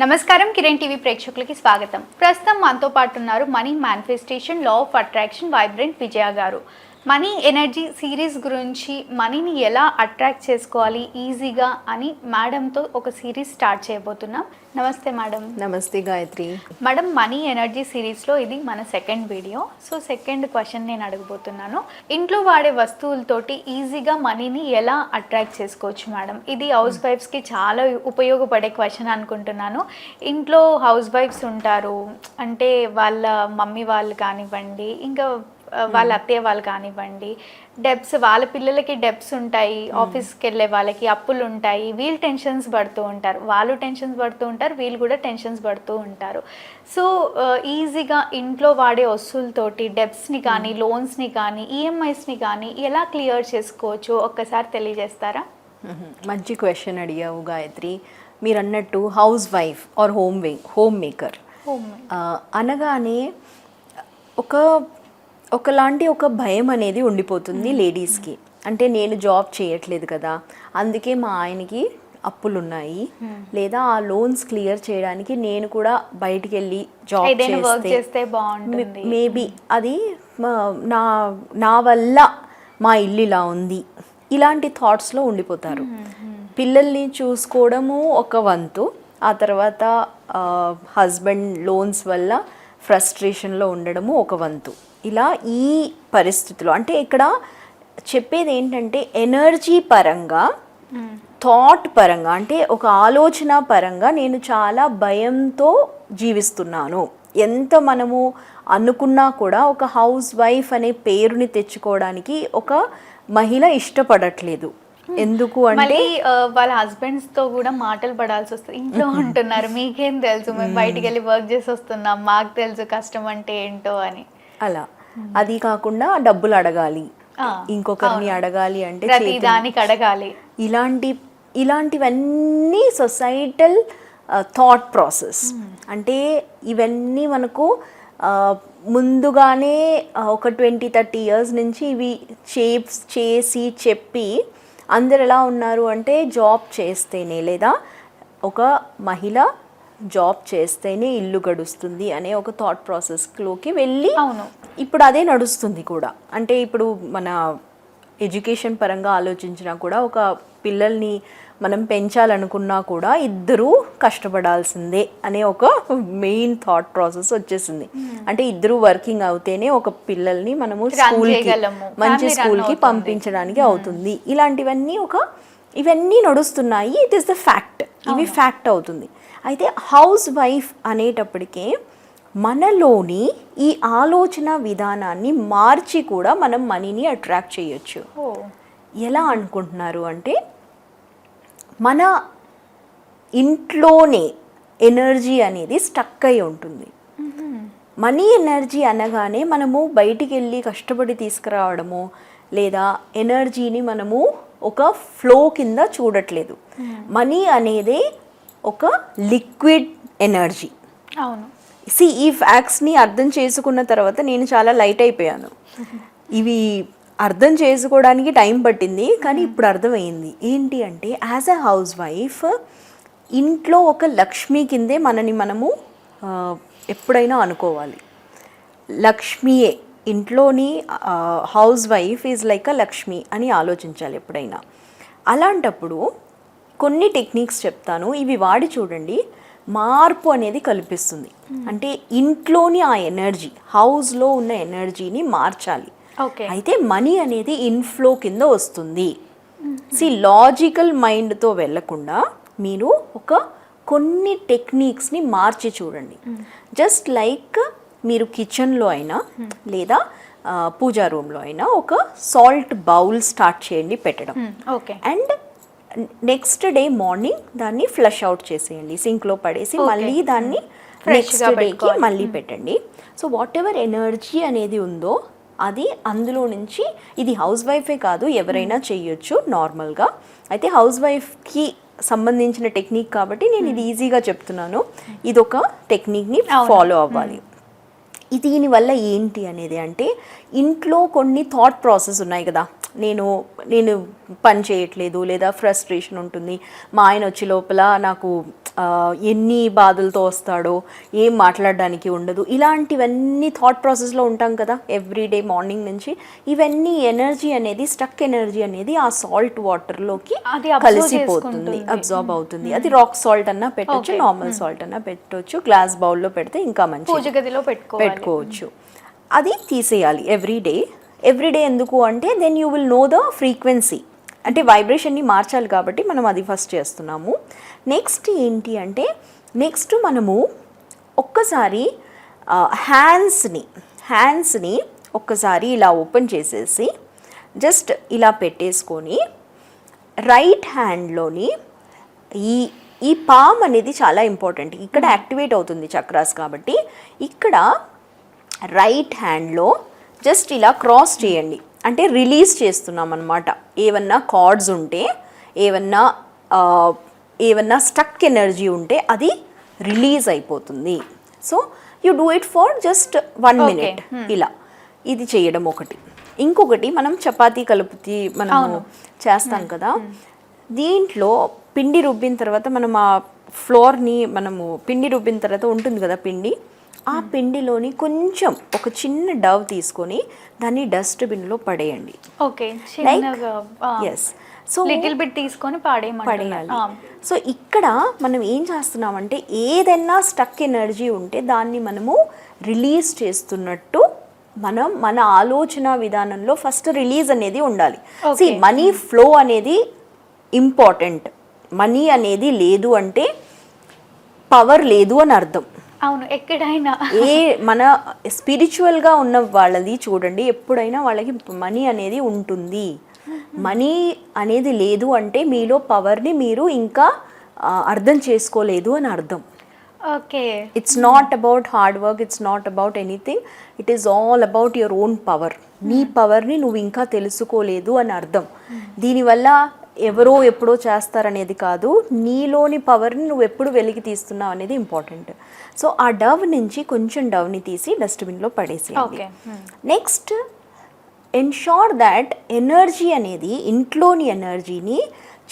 నమస్కారం కిరణ్ టీవీ ప్రేక్షకులకి స్వాగతం. ప్రస్తుతం మనతో పాటు ఉన్నారు money manifestation law of attraction vibrant Vijaya గారు. మనీ ఎనర్జీ సిరీస్ గురించి మనీని ఎలా అట్రాక్ట్ చేసుకోవాలి ఈజీగా అని మేడంతో ఒక సిరీస్ స్టార్ట్ చేయబోతున్నాం. నమస్తే మేడం. నమస్తే గాయత్రి. మేడం మనీ ఎనర్జీ సిరీస్లో ఇది మన second video. So second question నేను అడగబోతున్నాను. ఇంట్లో వాడే వస్తువులతోటి ఈజీగా మనీని ఎలా అట్రాక్ట్ చేసుకోవచ్చు మేడం? ఇది హౌస్ వైఫ్స్కి చాలా ఉపయోగపడే క్వశ్చన్ అనుకుంటున్నాను. ఇంట్లో హౌస్ వైఫ్స్ ఉంటారు. అంటే వాళ్ళ మమ్మీ వాళ్ళు కానివ్వండి ఇంకా వాళ్ళ అత్తయ్య వాళ్ళు కానివ్వండి డెబ్స్ వాళ్ళ పిల్లలకి డెబ్స్ ఉంటాయి ఆఫీస్కి వెళ్ళే వాళ్ళకి అప్పులు ఉంటాయి వీళ్ళు టెన్షన్స్ పడుతూ ఉంటారు. వాళ్ళు టెన్షన్స్ పడుతూ ఉంటారు వీళ్ళు కూడా టెన్షన్స్ పడుతూ ఉంటారు. సో ఈజీగా ఇంట్లో వాడే వస్తువులతోటి డెబ్స్ని కానీ లోన్స్ని కానీ ఈఎంఐస్ని కానీ ఎలా క్లియర్ చేసుకోవచ్చు ఒక్కసారి తెలియజేస్తారా. మంచి క్వశ్చన్ అడిగావు గాయత్రి. మీరు అన్నట్టు house wife or home way home maker home అనగానే ఒక ఒకలాంటి ఒక భయం అనేది ఉండిపోతుంది లేడీస్కి. అంటే నేను జాబ్ చేయట్లేదు కదా అందుకే మా ఆయనకి అప్పులు ఉన్నాయి లేదా ఆ లోన్స్ క్లియర్ చేయడానికి నేను కూడా బయటికి వెళ్ళి జాబ్ చేస్తే మేబీ అది మా- నా నా వల్ల మా ఇల్లు ఇలా ఉంది. ఇలాంటి థాట్స్లో ఉండిపోతారు. పిల్లల్ని చూసుకోవడము ఒక వంతు ఆ తర్వాత హస్బెండ్ లోన్స్ వల్ల ఫ్రస్ట్రేషన్లో ఉండడము ఒక వంతు. ఇలా ఈ పరిస్థితిలో అంటే ఇక్కడ చెప్పేది ఏంటంటే ఎనర్జీ పరంగా థాట్ పరంగా అంటే ఒక ఆలోచన పరంగా నేను చాలా భయంతో జీవిస్తున్నాను. ఎంత మనము అనుకున్నా కూడా ఒక హౌస్ వైఫ్ అనే పేరుని తెచ్చుకోవడానికి ఒక మహిళ ఇష్టపడట్లేదు. ఎందుకు అంటే వాళ్ళ హస్బెండ్స్తో కూడా మాటలు పడాల్సి వస్తుంది. ఇంట్లో ఉంటున్నారు మీకేం తెలుసు? మేము బయటికి వెళ్ళి వర్క్ చేసి వస్తున్నాం మాకు తెలుసు కష్టం అంటే ఏంటో అని. అలా. అది కాకుండా డబ్బులు అడగాలి. ఇంకొకరిని అడగాలి అంటే దానికి అడగాలి. ఇలాంటి ఇలాంటివన్నీ సొసైటల్ థాట్ ప్రాసెస్ అంటే ఇవన్నీ మనకు ముందుగానే ఒక ట్వంటీ థర్టీ ఇయర్స్ నుంచి ఇవి షేప్స్ చేసి చెప్పి అందరు ఎలా ఉన్నారు అంటే జాబ్ చేస్తేనే లేదా ఒక మహిళ జాబ్ చేస్తేనే ఇల్లు గడుస్తుంది అనే ఒక థాట్ ప్రాసెస్లోకి వెళ్ళి అవును. ఇప్పుడు అదే నడుస్తుంది కూడా. అంటే ఇప్పుడు మన ఎడ్యుకేషన్ పరంగా ఆలోచించినా కూడా ఒక పిల్లల్ని మనం పెంచాలనుకున్నా కూడా ఇద్దరూ కష్టపడాల్సిందే అనే ఒక మెయిన్ థాట్ ప్రాసెస్ వచ్చేసింది. అంటే ఇద్దరు వర్కింగ్ అవుతేనే ఒక పిల్లల్ని మనము స్కూల్కి. మంచి స్కూల్కి. పంపించడానికి అవుతుంది. ఇలాంటివన్నీ ఒక ఇవన్నీ నడుస్తున్నాయి. ఇట్ ఇస్ ద ఫ్యాక్ట్ ఇవి ఫ్యాక్ట్ అవుతుంది. అయితే హౌస్ వైఫ్ అనేటప్పటికే మనలోని ఈ ఆలోచన విధానాన్ని మార్చి కూడా మనం మనీని అట్రాక్ట్ చేయొచ్చు. ఎలా అనుకుంటున్నారు అంటే మన ఇంట్లోనే ఎనర్జీ అనేది స్టక్ అయి ఉంటుంది. మనీ ఎనర్జీ అనగానే మనము బయటికి వెళ్ళి కష్టపడి తీసుకురావడము లేదా ఎనర్జీని మనము ఒక ఫ్లో కింద చూడట్లేదు. మనీ అనేది ఒక లిక్విడ్ ఎనర్జీ అవును. సి ఈ ఫ్యాక్ట్స్ని అర్థం చేసుకున్న తర్వాత నేను చాలా లైట్ అయిపోయాను. ఇవి అర్థం చేసుకోవడానికి టైం పట్టింది కానీ ఇప్పుడు అర్థమైంది. ఏంటి అంటే యాజ్ అ హౌస్ వైఫ్ ఇంట్లో ఒక లక్ష్మి కిందే మనని మనము ఎప్పుడైనా అనుకోవాలి. లక్ష్మియే. ఇంట్లోని house wife is like a Lakshmi అని ఆలోచించాలి ఎప్పుడైనా. అలాంటప్పుడు కొన్ని టెక్నిక్స్ చెప్తాను. ఇవి వాడి చూడండి. మార్పు అనేది కల్పిస్తుంది. అంటే ఇంట్లోని ఆ ఎనర్జీ హౌస్లో ఉన్న ఎనర్జీని మార్చాలి. ఓకే. అయితే మనీ అనేది ఇన్ఫ్లో కింద వస్తుంది. సి లాజికల్ మైండ్తో వెళ్ళకుండా మీరు ఒక కొన్ని టెక్నిక్స్ని మార్చి చూడండి. జస్ట్ లైక్ మీరు కిచెన్లో అయినా లేదా ఆ, పూజా రూమ్లో అయినా ఒక సాల్ట్ బౌల్ స్టార్ట్ చేయండి పెట్టడం. Okay and next day morning దాన్ని ఫ్లష్ అవుట్ చేసేయండి సింక్లో పడేసి మళ్ళీ దాన్ని Fresh నెక్స్ట్ డేకి. మళ్ళీ పెట్టండి. సో వాట్ ఎవర్ ఎనర్జీ అనేది ఉందో అది అందులో నుంచి ఇది హౌస్ వైఫే కాదు ఎవరైనా చేయొచ్చు నార్మల్గా అయితే హౌస్ వైఫ్కి సంబంధించిన టెక్నిక్ కాబట్టి నేను ఇది ఈజీగా చెప్తున్నాను. ఇది ఒక టెక్నిక్ని. ఫాలో అవ్వాలి. దీనివల్ల ఏంటి అనేది అంటే ఇంట్లో కొన్ని థాట్ ప్రాసెస్ ఉన్నాయి కదా. నేను నేను పని చేయట్లేదు లేదా ఫ్రస్ట్రేషన్ ఉంటుంది. మా ఆయన వచ్చే లోపల నాకు ఎన్ని బాధలతో వస్తాడో ఏం మాట్లాడడానికి ఉండదు. ఇలాంటివన్నీ థాట్ ప్రాసెస్లో ఉంటాం కదా ఎవ్రీ డే మార్నింగ్ నుంచి. ఇవన్నీ ఎనర్జీ అనేది స్టక్ ఎనర్జీ అనేది ఆ సాల్ట్ వాటర్లోకి కలిసిపోతుంది. అబ్జార్బ్ అవుతుంది. అది రాక్ సాల్ట్ అన్నా పెట్టొచ్చు. నార్మల్ సాల్ట్ అన్నా పెట్టొచ్చు గ్లాస్ బౌల్లో పెడితే ఇంకా పెట్టుకోవాలి. పెట్టుకోవచ్చు. అది తీసేయాలి ఎవ్రీ డే ఎవ్రీ డే ఎందుకు అంటే then you will know the frequency అంటే వైబ్రేషన్ని మార్చాలి కాబట్టి మనం అది ఫస్ట్ చేస్తున్నాము. నెక్స్ట్ ఏంటి అంటే నెక్స్ట్ మనము ఒక్కసారి హ్యాండ్స్ని హ్యాండ్స్ని ఒక్కసారి ఇలా ఓపెన్ చేసేసి జస్ట్ ఇలా పెట్టేసుకొని రైట్ హ్యాండ్లోని ఈ ఈ పామ్ అనేది చాలా ఇంపార్టెంట్ ఇక్కడ యాక్టివేట్ అవుతుంది చక్రాస్ కాబట్టి. ఇక్కడ రైట్ హ్యాండ్లో జస్ట్ ఇలా క్రాస్ చేయండి. అంటే రిలీజ్ చేస్తున్నాం అనమాట ఏమన్నా కార్డ్స్ ఉంటే ఏమన్నా ఏమన్నా స్టక్ ఎనర్జీ ఉంటే అది రిలీజ్ అయిపోతుంది. So you do it for just one. Minute. ఇలా. ఇది చేయడం ఒకటి. ఇంకొకటి మనం చపాతీ కలుపుతీ మనము చేస్తాం కదా. దీంట్లో పిండి రుబ్బిన తర్వాత మనం ఆ ఫ్లోర్ని మనము పిండి రుబ్బిన తర్వాత ఉంటుంది కదా పిండి? ఆ పిండిలోని కొంచెం ఒక చిన్న డవ్ తీసుకొని దాన్ని డస్ట్బిన్లో పడేయండి. Okay yes so little bit తీసుకొని పడేయాలి. సో ఇక్కడ మనం ఏం చేస్తున్నామంటే ఏదైనా స్టక్ ఎనర్జీ ఉంటే దాన్ని మనము రిలీజ్ చేస్తున్నట్టు మనం మన ఆలోచన విధానంలో ఫస్ట్ రిలీజ్ అనేది ఉండాలి. సి. మనీ ఫ్లో అనేది ఇంపార్టెంట్ మనీ అనేది లేదు అంటే పవర్ లేదు అని అర్థం. అవును ఎక్కడైనా. ఏ మన స్పిరిచువల్గా ఉన్న వాళ్ళది చూడండి ఎప్పుడైనా వాళ్ళకి మనీ అనేది ఉంటుంది. మనీ అనేది లేదు అంటే మీలో పవర్ని మీరు ఇంకా అర్థం చేసుకోలేదు అని అర్థం. Okay. It's not about hard work it's not about anything it is all about your own power నీ పవర్ని నువ్వు ఇంకా తెలుసుకోలేదు అని అర్థం. దీనివల్ల ఎవరో ఎప్పుడో చేస్తారనేది కాదు నీలోని పవర్ని నువ్వు ఎప్పుడు వెలికి తీస్తున్నావు అనేది ఇంపార్టెంట్ సో ఆ డవ్ నుంచి కొంచెం డవ్ని తీసి డస్ట్బిన్లో okay next ensure that energy అనేది ఇంట్లోని ఎనర్జీని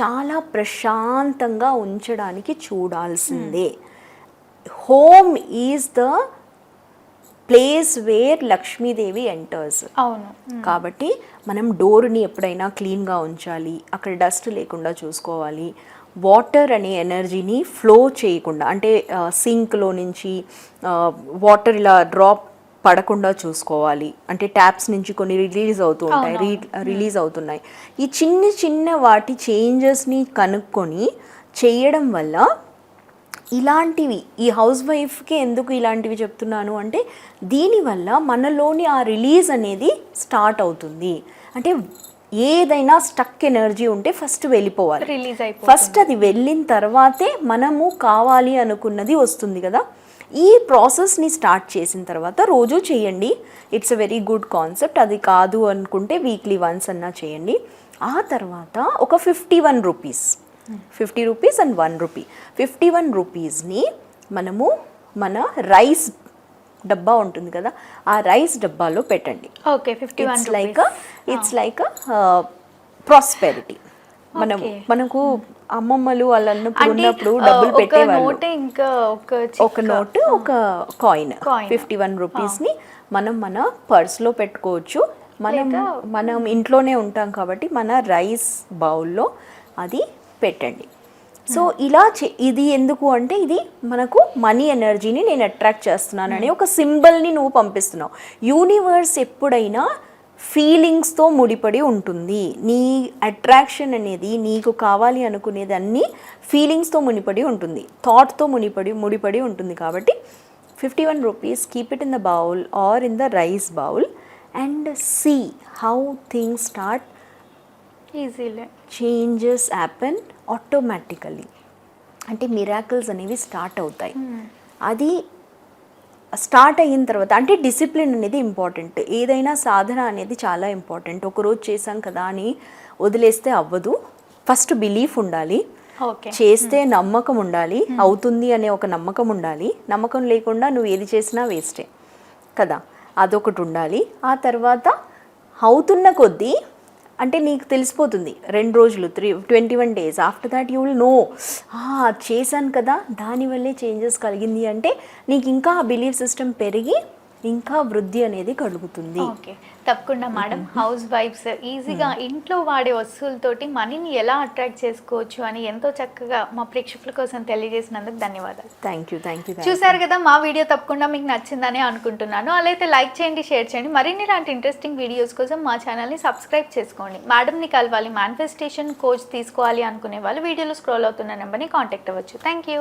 చాలా ప్రశాంతంగా ఉంచడానికి చూడాల్సిందే. Home is the place where Lakshmidevi enters అవును. కాబట్టి మనం డోర్ని ఎప్పుడైనా క్లీన్గా ఉంచాలి అక్కడ డస్ట్ లేకుండా చూసుకోవాలి వాటర్ అనే ఎనర్జీని ఫ్లో చేయకుండా అంటే సింక్లో నుంచి వాటర్ ఇలా డ్రాప్ పడకుండా చూసుకోవాలి. అంటే ట్యాప్స్ నుంచి కొన్ని రిలీజ్ అవుతూ ఉంటాయి రీ రిలీజ్ అవుతున్నాయి. ఈ చిన్న చిన్న వాటి చేంజెస్ని కనుక్కొని చేయడం వల్ల ఇలాంటివి ఈ హౌస్ వైఫ్కి ఎందుకు ఇలాంటివి చెప్తున్నాను అంటే దీనివల్ల మనలోని ఆ రిలీజ్ అనేది స్టార్ట్ అవుతుంది. అంటే ఏదైనా స్టక్ ఎనర్జీ ఉంటే ఫస్ట్ వెళ్ళిపోవాలి. రిలీజ్ అయిపోతుంది. ఫస్ట్ అది వెళ్ళిన తర్వాతే మనము కావాలి అనుకున్నది వస్తుంది కదా. ఈ ప్రాసెస్ని స్టార్ట్ చేసిన తర్వాత రోజు చేయండి. It's a very good concept. అది కాదు అనుకుంటే వీక్లీ వన్స్ అన్నా చేయండి. ఆ తర్వాత ఒక fifty one rupees. Fifty rupees and one rupee. Fifty one రూపీస్ని మనము మన రైస్ డబ్బా ఉంటుంది కదా ఆ రైస్ డబ్బాలో పెట్టండి. Okay fifty one it's like it's like prosperity మనం. మనకు అమ్మమ్మలు అంటే ఉన్నప్పుడు డబ్బులు ఒక పెట్టేవాళ్ళు. నోటే ఇంకా ఒక ఒక నోట్ ఒక కాయిన్. ఫిఫ్టీ వన్ రూపీస్ని మనం మన పర్స్లో పెట్టుకోవచ్చు. మనం మనం ఇంట్లోనే ఉంటాం కాబట్టి మన రైస్ బౌల్లో అది పెట్టండి. సో ఇలా ఇది ఎందుకు అంటే ఇది మనకు మనీ ఎనర్జీని నేను అట్రాక్ట్ చేస్తున్నాను అని ఒక సింబల్ని నువ్వు పంపిస్తున్నావు. యూనివర్స్ ఎప్పుడైనా ఫీలింగ్స్తో ముడిపడి ఉంటుంది. నీ అట్రాక్షన్ అనేది నీకు కావాలి అనుకునేది అన్నీ ఫీలింగ్స్తో ముడిపడి ఉంటుంది. థాట్తో ముడిపడి ముడిపడి ఉంటుంది కాబట్టి fifty one rupees keep it in the bowl or in the rice bowl and see how things start easily changes happen automatically అంటే మిరాకిల్స్ అనేవి స్టార్ట్ అవుతాయి. అది స్టార్ట్ అయిన తర్వాత అంటే డిసిప్లిన్ అనేది ఇంపార్టెంట్ ఏదైనా సాధన అనేది చాలా ఇంపార్టెంట్ ఒకరోజు చేసాం కదా అని వదిలేస్తే అవ్వదు. ఫస్ట్ బిలీఫ్ ఉండాలి. ఓకే చేస్తే నమ్మకం ఉండాలి. అవుతుంది అనే ఒక నమ్మకం ఉండాలి. నమ్మకం లేకుండా నువ్వు ఏది చేసినా వేస్టే కదా? అదొకటి ఉండాలి. ఆ తర్వాత అవుతున్న కొద్దీ అంటే నీకు తెలిసిపోతుంది. రెండు రోజులు three twenty one days. After that you will know చేశాను కదా. దానివల్లే చేంజెస్ కలిగింది. అంటే నీకు ఇంకా ఆ బిలీఫ్ సిస్టమ్ పెరిగి ఇంకా వృద్ధి అనేది కలుగుతుంది. ఓకే. తప్పకుండా మేడం. హౌస్ వైఫ్స్ ఈజీగా ఇంట్లో వాడే వస్తువులతోటి మనీని ఎలా అట్రాక్ట్ చేసుకోవచ్చు అని ఎంతో చక్కగా మా ప్రేక్షకుల కోసం తెలియజేసినందుకు ధన్యవాదాలు. థ్యాంక్ యూ థ్యాంక్ యూ చూసారు కదా మా వీడియో తప్పకుండా మీకు నచ్చిందని అనుకుంటున్నాను. అలా అయితే లైక్ చేయండి షేర్ చేయండి. మరిన్ని ఇలాంటి ఇంట్రెస్టింగ్ వీడియోస్ కోసం మా ఛానల్ని సబ్స్క్రైబ్ చేసుకోండి. మేడంని కలవాలి మేనిఫెస్టేషన్ కోచ్ తీసుకోవాలి అనుకునే వాళ్ళు వీడియోలో స్క్రోల్ అవుతున్న నెంబర్ని కాంటాక్ట్ అవ్వచ్చు. Thank you